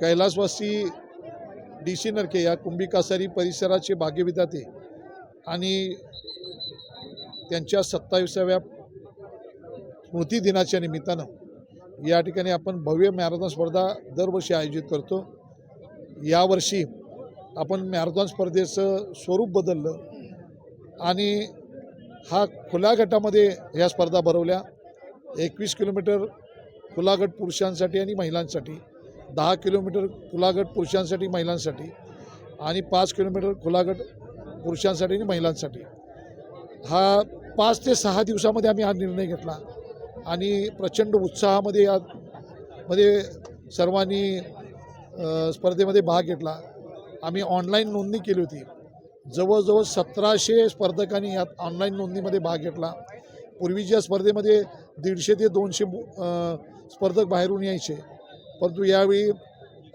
कैलासवासी D C नरके या कुंभिकासारी परिसराचे भाग्यविधाते आणि त्यांच्या सत्ताविसाव्या स्मृतिदिनाच्या निमित्तानं या ठिकाणी आपण भव्य मॅरेथॉन स्पर्धा दरवर्षी आयोजित करतो. यावर्षी आपण मॅरेथॉन स्पर्धेचं स्वरूप बदललं आणि हा खुल्या गटामध्ये ह्या स्पर्धा भरवल्या. एकवीस किलोमीटर खुला गट पुरुषांसाठी आणि महिलांसाठी. दहा किलोमीटर कुलागट पुरुषांसाठी महिलांसाठी आणि पाच किलोमीटर कुलागट पुरुषांसाठी आणि महिलांसाठी. हा पाच ते सहा दिवसामध्ये आम्ही हा निर्णय घेतला आणि प्रचंड उत्साहामध्ये या मध्ये सर्वांनी स्पर्धेमध्ये भाग घेतला. आम्ही ऑनलाईन नोंदणी केली होती. जवळजवळ सतराशे स्पर्धकांनी यात ऑनलाईन नोंदणीमध्ये भाग घेतला. पूर्वीच्या स्पर्धेमध्ये दीडशे ते दोनशे स्पर्धक बाहेरून यायचे परंतु यावेळी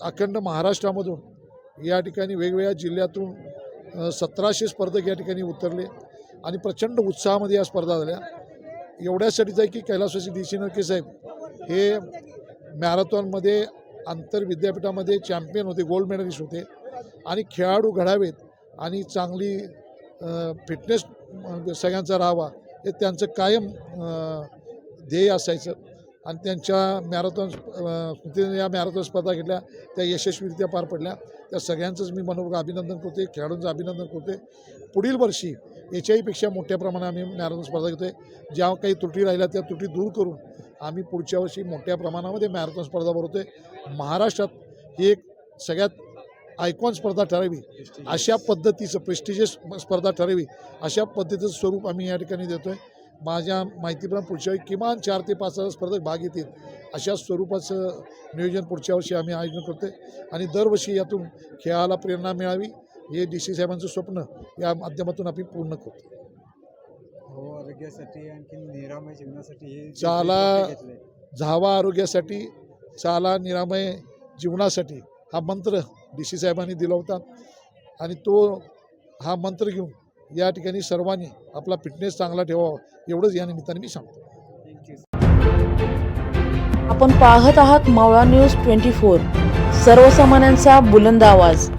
अखंड महाराष्ट्रामधून या ठिकाणी वेगवेगळ्या जिल्ह्यातून सतराशे स्पर्धक या ठिकाणी उतरले आणि प्रचंड उत्साहामध्ये या स्पर्धा झाल्या. एवढ्यासाठीच आहे की कैलासवासी डी सी नरके साहेब हे मॅरेथॉनमध्ये आंतर विद्यापीठामध्ये चॅम्पियन होते गोल्ड मेडलिस्ट होते आणि खेळाडू घडावेत आणि चांगली फिटनेस सगळ्यांचा राहावा हे त्यांचं कायम ध्येय असायचं. आणि त्यांच्या मॅरेथॉन स्मृतीने या मॅरेथॉन स्पर्धा घेतल्या त्या यशस्वीरित्या पार पडल्या. त्या सगळ्यांचंच मी मनोभाग अभिनंदन करते खेळाडूंचं अभिनंदन करते. पुढील वर्षी याच्याहीपेक्षा मोठ्या प्रमाणात आम्ही मॅरेथॉन स्पर्धा घेतोय. ज्या काही त्रुटी राहिल्या त्या त्रुटी दूर करून आम्ही पुढच्या वर्षी मोठ्या प्रमाणामध्ये मॅरेथॉन स्पर्धा भरवतोय. महाराष्ट्रात ही एक सगळ्यात आयकॉन स्पर्धा ठरावी अशा पद्धतीचं प्रेस्टिजियस स्पर्धा ठरावी अशा पद्धतीचं स्वरूप आम्ही या ठिकाणी देतो आहे माझ्या माहितीप्रमाणे पुढच्या वेळी किमान चार ते पाच हजार स्पर्धक भाग घेतील अशा स्वरूपाचं नियोजन पुढच्या वर्षी आम्ही आयोजन करतोय. आणि दरवर्षी यातून खेळाला प्रेरणा मिळावी हे डी सी साहेबांचं स्वप्न या माध्यमातून आम्ही पूर्ण करतो. हो आरोग्यासाठी निरामय जीवनासाठी हे चाला-. झावा आरोग्यासाठी चाला निरामय जीवनासाठी हा मंत्र डी सी साहेबांनी दिला होता. आणि तो हा मंत्र घेऊन या ठिकाणी सर्वांनी आपला फिटनेस चांगला ठेवावा एवढंच या निमित्ताने मी सांगतो. आपण पाहत आहात मावळा न्यूज ट्वेंटी फोर. सर्वसामान्यांचा बुलंद आवाज.